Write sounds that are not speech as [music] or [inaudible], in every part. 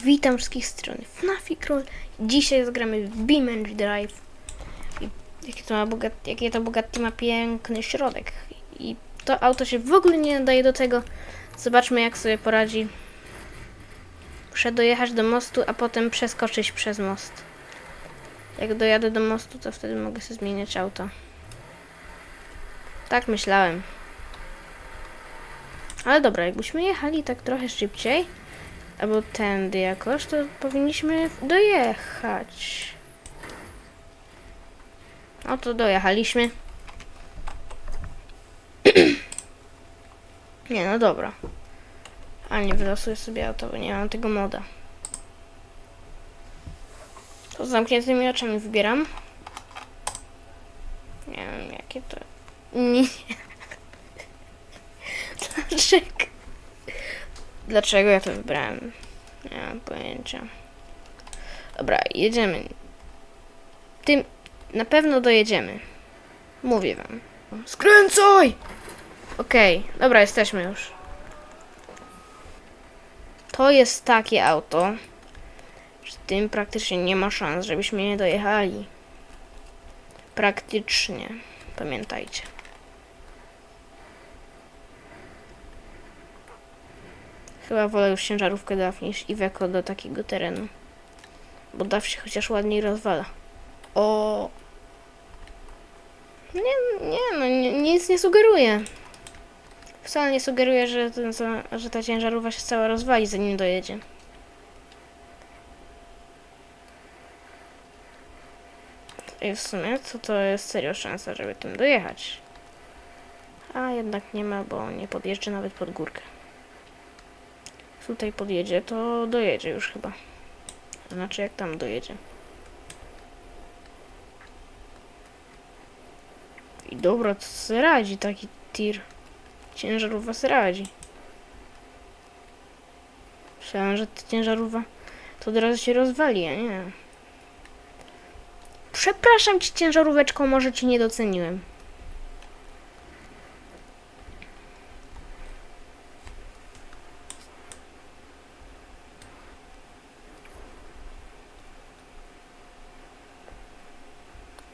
Witam wszystkich z strony FNAFIC Roll. Dzisiaj zagramy w Beam Drive. I jakie to, ma jakie to Bugatti ma piękny środek. I to auto się w ogóle nie nadaje do tego. Zobaczmy jak sobie poradzi. Muszę dojechać do mostu, a potem przeskoczyć przez most. Jak dojadę do mostu, to wtedy mogę sobie zmieniać auto. Tak myślałem. Ale dobra, jakbyśmy jechali tak trochę szybciej, albo tędy jakoś, to powinniśmy dojechać. No to dojechaliśmy. [clears throat] nie, no dobra. Ale nie wylosuję sobie auto, bo nie mam tego moda. To z zamkniętymi oczami wybieram. Nie wiem, jakie to... [laughs] Nie. [laughs] Dlaczego? Dlaczego ja to wybrałem? Nie mam pojęcia. Dobra, jedziemy. Tym na pewno dojedziemy. Mówię wam. Skręcaj! Okej, dobra, jesteśmy już. To jest takie auto, że tym praktycznie nie ma szans, żebyśmy nie dojechali. Praktycznie. Pamiętajcie. Chyba wolę już ciężarówkę DAF niż Iveco do takiego terenu. Bo DAF się chociaż ładniej rozwala. O. Nie, nie, no nie, nic nie sugeruje. Wcale nie sugeruje, że, że ta ciężarówka się cała rozwali, zanim dojedzie. I w sumie, to to jest serio szansa, żeby tym dojechać. A jednak nie ma, bo nie podjeżdża nawet pod górkę tutaj podjedzie, to dojedzie już chyba. Znaczy jak tam dojedzie. I dobra, to se radzi taki tir. Ciężarówka se radzi. Myślałem, że ta ciężarówka to od razu się rozwali, a nie. Przepraszam ci ciężaróweczką, może ci nie doceniłem.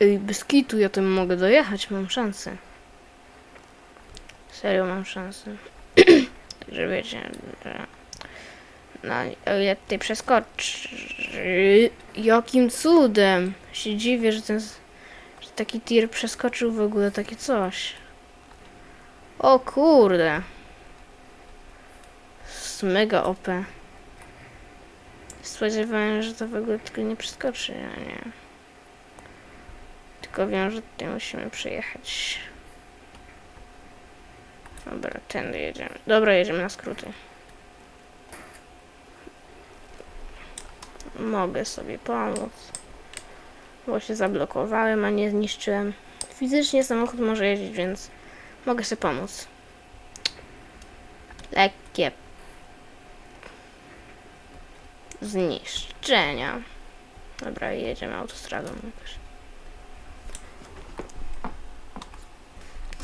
Ej, bez kitu ja tym mogę dojechać, mam szansę. Serio mam szansę. [clears throat] Także wiecie, że... No, ile tutaj przeskoczy... Jakim cudem! Się dziwię, że ten... Że taki tir przeskoczył w ogóle takie coś. O kurde. Z mega OP. Spodziewałem, że to w ogóle tylko nie przeskoczy, a nie. Tylko wiem, że tutaj musimy przejechać. Dobra, tędy jedziemy. Dobra, jedziemy na skróty. Mogę sobie pomóc. Bo się zablokowałem, a nie zniszczyłem. Fizycznie samochód może jeździć, więc mogę sobie pomóc. Lekkie zniszczenia. Dobra, jedziemy autostradą jakoś.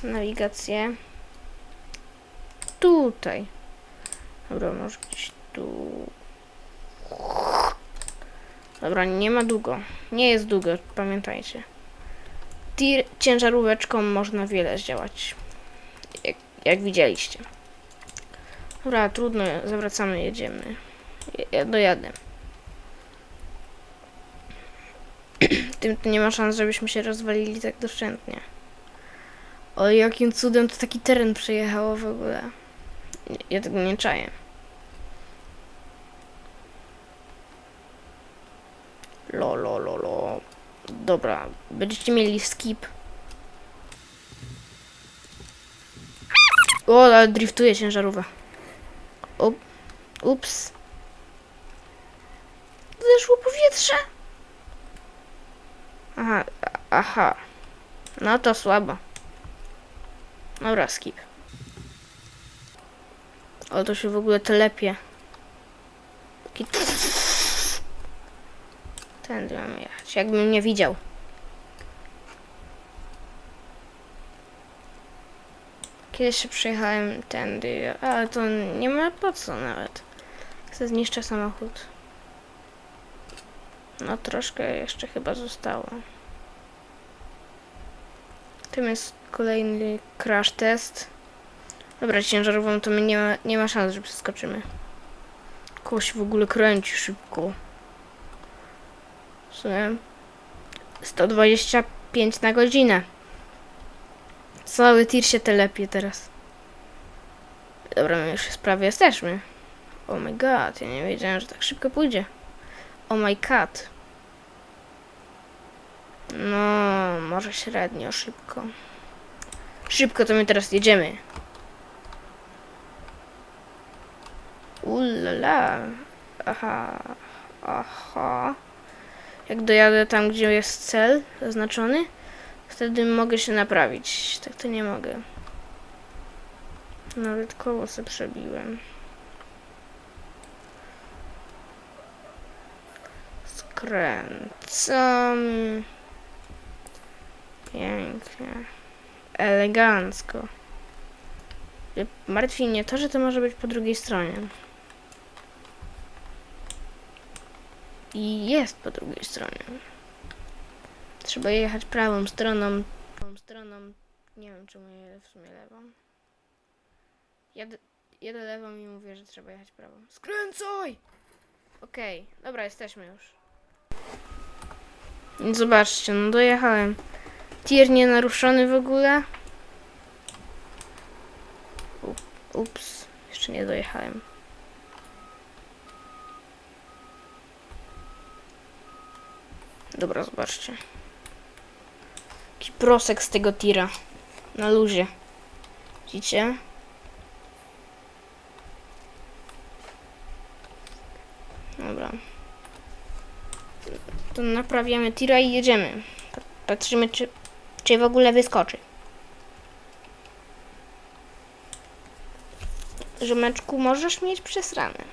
Nawigację. Tutaj. Dobra, może gdzieś tu. Dobra, nie ma długo. Nie jest długo, pamiętajcie. Tir ciężaróweczką można wiele zdziałać. Jak, jak widzieliście. Dobra, trudno, zawracamy, jedziemy. Ja, ja dojadę. [clears throat] Tym nie ma szans, żebyśmy się rozwalili tak doszczętnie. O, jakim cudem to taki teren przejechało w ogóle. Ja, tego nie czaję. Lo, lo, lo. Dobra, będziecie mieli skip. O, ale driftuje ciężarówka. Ups. Zeszło powietrze. Aha, aha. No to słabo. Dobra, skip. Ale to się w ogóle telepie. Taki... Tędy mamy jechać. Jakbym nie widział. Kiedyś się przejechałem tędy, ale to nie ma po co nawet. Chcę zniszczę samochód. No troszkę jeszcze chyba zostało. Tym jest kolejny crash test. Dobra, ciężarową to my nie ma, nie ma szans, że przeskoczymy. Koło się w ogóle kręci szybko. Sumie 125 na godzinę. Cały tir się telepie teraz. Dobra, my już prawie jesteśmy. Oh my god, ja nie wiedziałem, że tak szybko pójdzie. Oh my god. No, może średnio szybko. Szybko to my teraz jedziemy. Ulala. Aha. Aha. Jak dojadę tam, gdzie jest cel zaznaczony, wtedy mogę się naprawić. Tak to nie mogę. Nawet koło sobie przebiłem. Skręcam. Pięknie. Elegancko. Martwi mnie to, że to może być po drugiej stronie. I jest po drugiej stronie. Trzeba jechać prawą stroną. Prawą stroną. Nie wiem, czemu jedę w sumie lewą. Jadę, lewą i mówię, że trzeba jechać prawą. Skręcaj! Okej, dobra, jesteśmy już. Zobaczcie, no dojechałem. Tier nie naruszony w ogóle. Ups, jeszcze nie dojechałem. Dobra, zobaczcie. Jaki prosek z tego tira. Na luzie. Widzicie? Dobra. To naprawiamy tira i jedziemy. Patrzymy, czy, czy w ogóle wyskoczy. Rzymeczku, możesz mieć przesrane.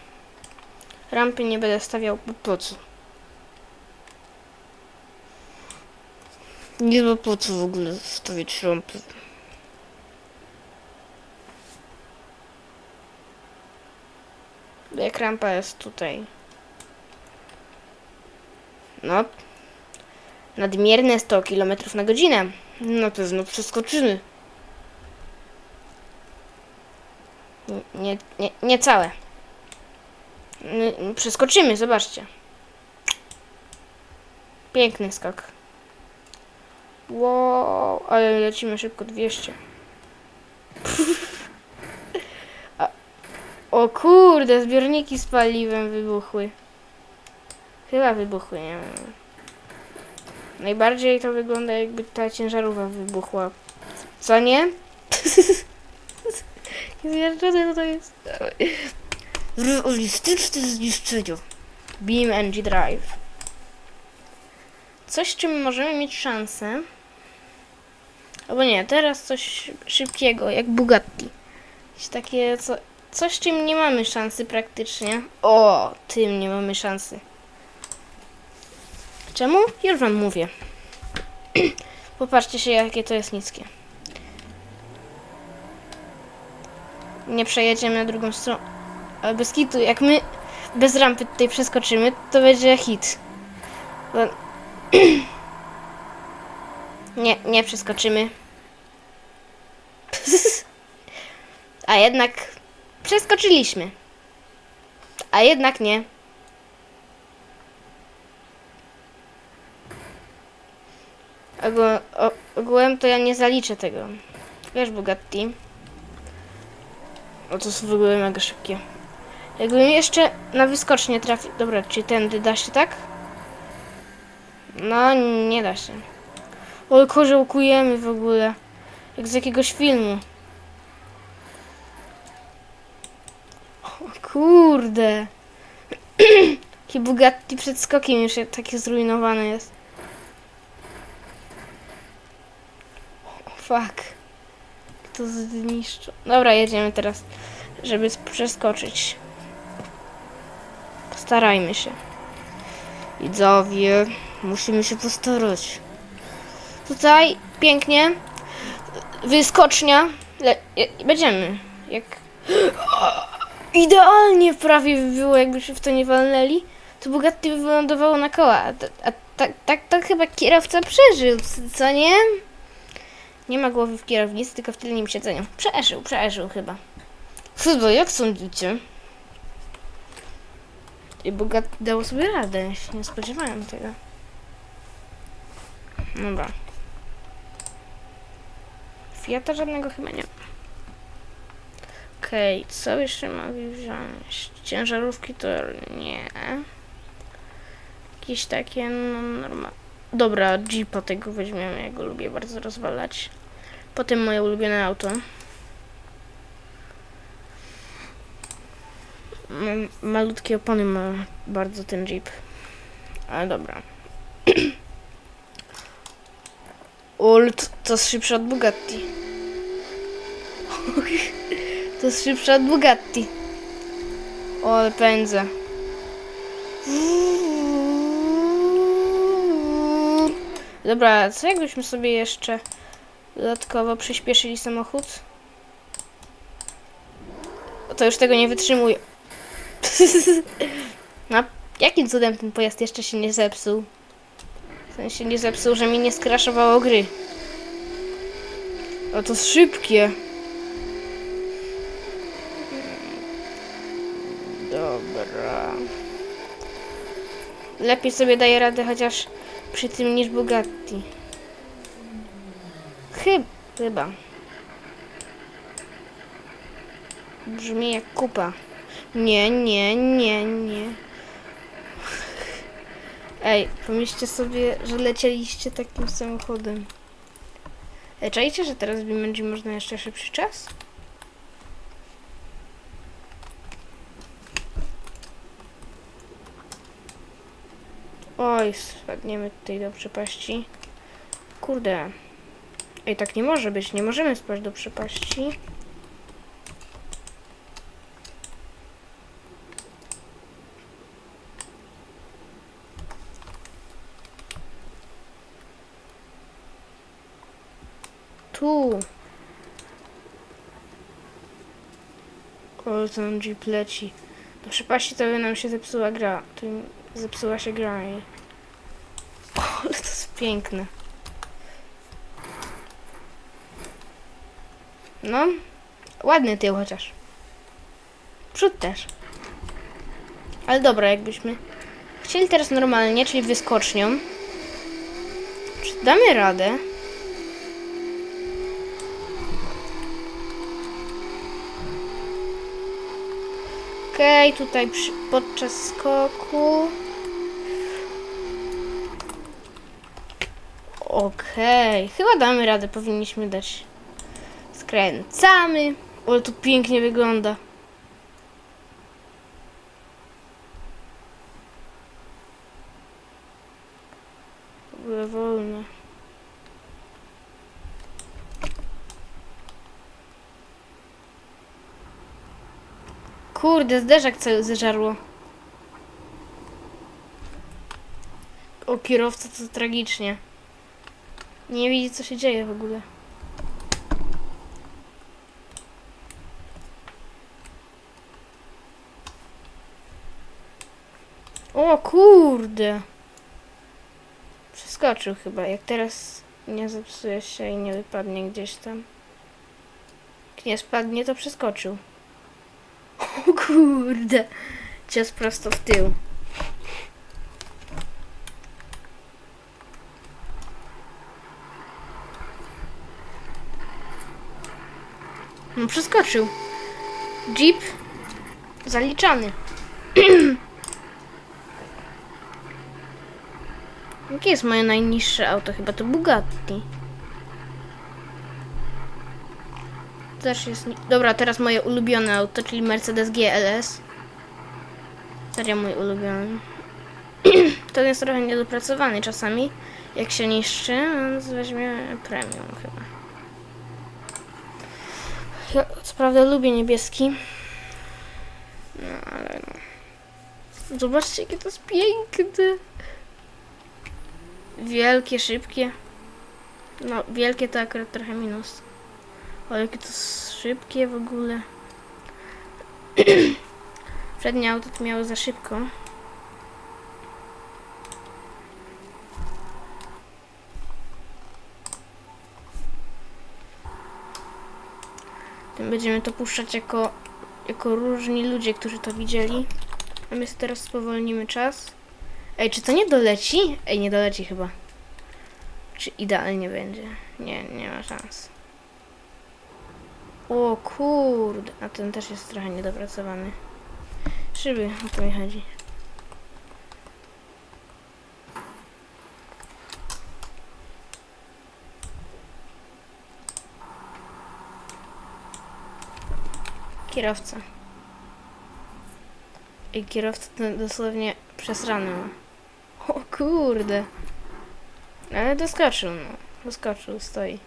Rampy nie będę stawiał, po co? Nie ma po co w ogóle stawiać rampy. Jak rampa jest tutaj. No. Nadmierne 100 km na godzinę. Na pewno przeskoczymy. Nie, nie, nie całe. Przeskoczymy, zobaczcie. Piękny skok. Wow, ale lecimy szybko 200. A, o kurde, zbiorniki z paliwem wybuchły. Chyba wybuchły, nie wiem. Najbardziej to wygląda jakby ta ciężarówka wybuchła. Co nie? [laughs] Zjeżdżone to jest. Realistyczne zniszczenie. Beam NG Drive. Coś, czym możemy mieć szansę. Albo nie, teraz coś szybkiego, jak Bugatti. Jakieś takie, co, coś, czym nie mamy szansy praktycznie. O, tym nie mamy szansy. Czemu? Już wam mówię. [clears throat] Popatrzcie się, jakie to jest niskie. Nie przejedziemy na drugą stronę. Ale bez kitu, jak my bez rampy tutaj przeskoczymy, to będzie hit. Bo... [clears throat] nie, nie przeskoczymy. [laughs] A jednak przeskoczyliśmy. A jednak nie. Ogó- o- ogółem to ja nie zaliczę tego. Wiesz, Bugatti. O, to jest w ogóle mega szybkie. Jakbym jeszcze na wyskocznię trafił... Dobra, czy tędy da się, tak? No, nie da się. O, korzełkujemy w ogóle. Jak z jakiegoś filmu. O kurde. [clears throat] Jaki Bugatti przed skokiem już taki zrujnowany jest. Fuck. To zniszczą. Dobra, jedziemy teraz, żeby przeskoczyć. Postarajmy się. Widzowie, musimy się postarać. Tutaj pięknie. Wyskocznia. Le- będziemy. Jak. Idealnie prawie by było, jakby się w to nie walnęli. to Bugatti wylądowało na koła. A, tak, tak to chyba kierowca przeżył, co nie? Nie ma głowy w kierownicy, tylko w tylnym siedzeniu. Przeżył, przeżył chyba. Chyba, jak sądzicie? I Bugatti dało sobie radę, ja się nie spodziewałem tego. Dobra. Fiata żadnego chyba nie ma. Okej, co jeszcze mogę wziąć? Ciężarówki to nie. Jakieś takie no, normalne. Dobra, Jeepa tego weźmiemy, ja go lubię bardzo rozwalać. Potem moje ulubione auto. Malutkie opony ma bardzo ten Jeep. Ale dobra. [clears throat] Ult to jest szybsze od Bugatti. [laughs] To jest szybsze od Bugatti. O, ale pędzę. Dobra, co jakbyśmy sobie jeszcze dodatkowo przyspieszyli samochód? To już tego nie wytrzymuję. [laughs] No, jakim cudem ten pojazd jeszcze się nie zepsuł? W sensie nie zepsuł, że mi nie skraszowało gry. O, to szybkie. Dobra. Lepiej sobie daje radę chociaż przy tym niż Bugatti. Chyb, chyba. Brzmi jak kupa. Nie, nie, nie, nie. Ej, pomyślcie sobie, że lecieliście takim samochodem. Ej, czajcie, że teraz będzie można jeszcze szybszy czas? Oj, spadniemy tutaj do przepaści. Kurde. Ej, tak nie może być. Nie możemy spaść do przepaści. Tu. O, ten jeep leci. Do przepaści to by nam się zepsuła gra. To zepsuła się gra i... [laughs] O, to jest piękne. No, ładny tył chociaż. Przód też. Ale dobra, jakbyśmy chcieli teraz normalnie, czyli wyskocznią. Czy damy radę? Okej, tutaj przy, podczas skoku. Okej, chyba damy radę, powinniśmy dać. Skręcamy. Ale to pięknie wygląda. W ogóle wolno. Kurde, zderzak cały zeżarło. O, kierowca to tragicznie. Nie widzi, co się dzieje w ogóle. O kurde. Przeskoczył chyba. Jak teraz nie zepsuje się i nie wypadnie gdzieś tam. Jak nie spadnie, to przeskoczył. O kurde. Cios prosto w tył. No przeskoczył. Jeep zaliczany. [clears throat] Jakie jest moje najniższe auto? Chyba to Bugatti. Też jest... Dobra, teraz moje ulubione auto, czyli Mercedes GLS. Serio mój ulubiony. [clears throat] Ten jest trochę niedopracowany czasami, jak się niszczy, więc weźmie premium chyba. Ja co prawda lubię niebieski. No ale no. Zobaczcie jakie to jest piękne. Wielkie, szybkie. No, wielkie to akurat trochę minus. O, jakie to szybkie w ogóle. [clears throat] Przednie auto to miało za szybko. Tym będziemy to puszczać jako, jako różni ludzie, którzy to widzieli. A my teraz spowolnimy czas. Ej, czy to nie doleci? Ej, nie doleci chyba. Czy idealnie będzie? Nie, nie ma szans. O kurde, a ten też jest trochę niedopracowany. Szyby, o to mi chodzi. Kierowca. I kierowca ten dosłownie przesrany ma. O kurde. Ale doskoczył, no. Doskoczył, stoi.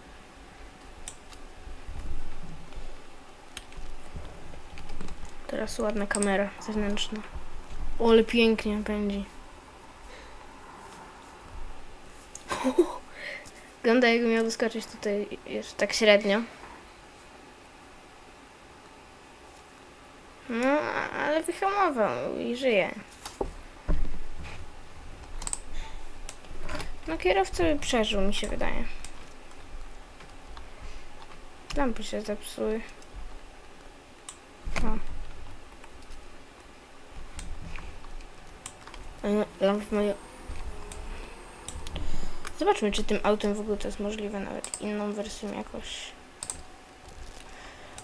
Teraz ładna kamera zewnętrzna. O, ale pięknie pędzi. [laughs] Wygląda jakby miał doskoczyć tutaj jeszcze tak średnio. No, ale wyhamował i żyje. No kierowca by przeżył, mi się wydaje. Lampy się zepsuły. O. E, Lampy moje... Zobaczmy, czy tym autem w ogóle to jest możliwe, nawet inną wersją jakoś.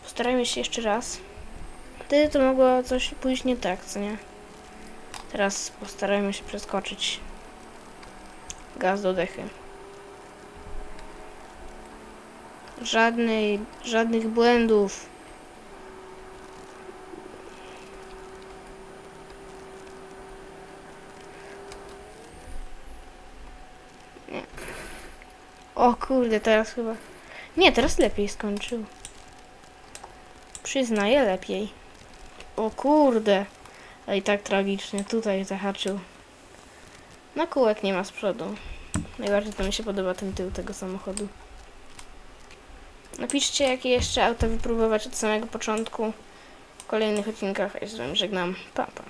Postarajmy się jeszcze raz. Wtedy to mogło coś pójść nie tak, co nie? Teraz postarajmy się przeskoczyć. Gaz do dechy. Żadnej, żadnych błędów. Nie. O kurde, teraz chyba... Nie, teraz lepiej skończył. Przyznaję lepiej. O kurde. Ej, tak tragicznie. Tutaj zahaczył. Na kółek nie ma z przodu. Najbardziej to mi się podoba ten tył tego samochodu. Napiszcie, jakie jeszcze auta wypróbować od samego początku w kolejnych odcinkach. Ja z wami żegnam. Pa, pa.